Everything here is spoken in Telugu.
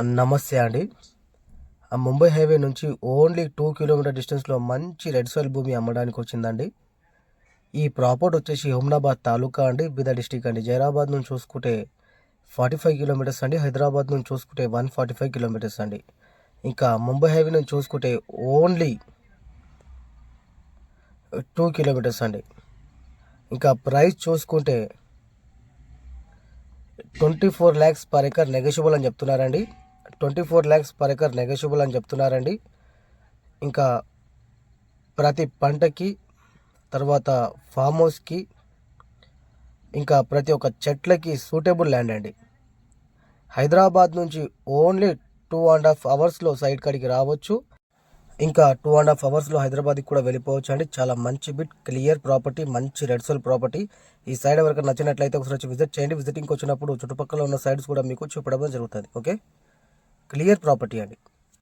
నమస్తే అండి. ఆ ముంబై హైవే నుంచి ఓన్లీ టూ కిలోమీటర్ డిస్టెన్స్లో మంచి రెడ్ సాయిల్ భూమి అమ్మడానికి వచ్చిందండి. ఈ ప్రాపర్టీ వచ్చేసి హుమ్నాబాద్ తాలూకా అండి బిదా డిస్టిక్ అండి. జైరాబాద్ నుంచి చూసుకుంటే ఫార్టీ ఫైవ్ కిలోమీటర్స్ అండి హైదరాబాద్ నుంచి చూసుకుంటే వన్ ఫార్టీ ఫైవ్ కిలోమీటర్స్ అండి. ఇంకా ముంబై హైవే నుంచి చూసుకుంటే ఓన్లీ టూ కిలోమీటర్స్ అండి. ఇంకా ప్రైస్ చూసుకుంటే twenty four lakhs per acre negotiable అని చెప్తున్నారండి. Twenty four lakhs per acre negotiable అని చెప్తున్నారండి. ఇంకా ప్రతి పంటకి తర్వాత ఫామ్ హౌస్కి ఇంకా ప్రతి ఒక్క చెట్లకి సూటబుల్ ల్యాండ్ అండి. హైదరాబాద్ నుంచి ఓన్లీ టూ అండ్ హాఫ్ అవర్స్లో సైడ్ కాడికి రావచ్చు. ఇంకా టూ అండ్ హాఫ్ అవర్స్లో హైదరాబాద్కి కూడా వెళ్ళిపోవచ్చు అండి. చాలా మంచి బిట్ క్లియర్ ప్రాపర్టీ మంచి రెడ్ సోల్ ప్రాపర్టీ. ఈ సైడ్ ఎవరికి నచ్చినట్లయితే ఒకసారి వచ్చి విజిట్ చేయండి. విజిటింగ్కి వచ్చినప్పుడు చుట్టుపక్కల ఉన్న సైడ్స్ కూడా మీకు చూపడం జరుగుతుంది. ఓకే? క్లియర్ ప్రాపర్టీ అండి.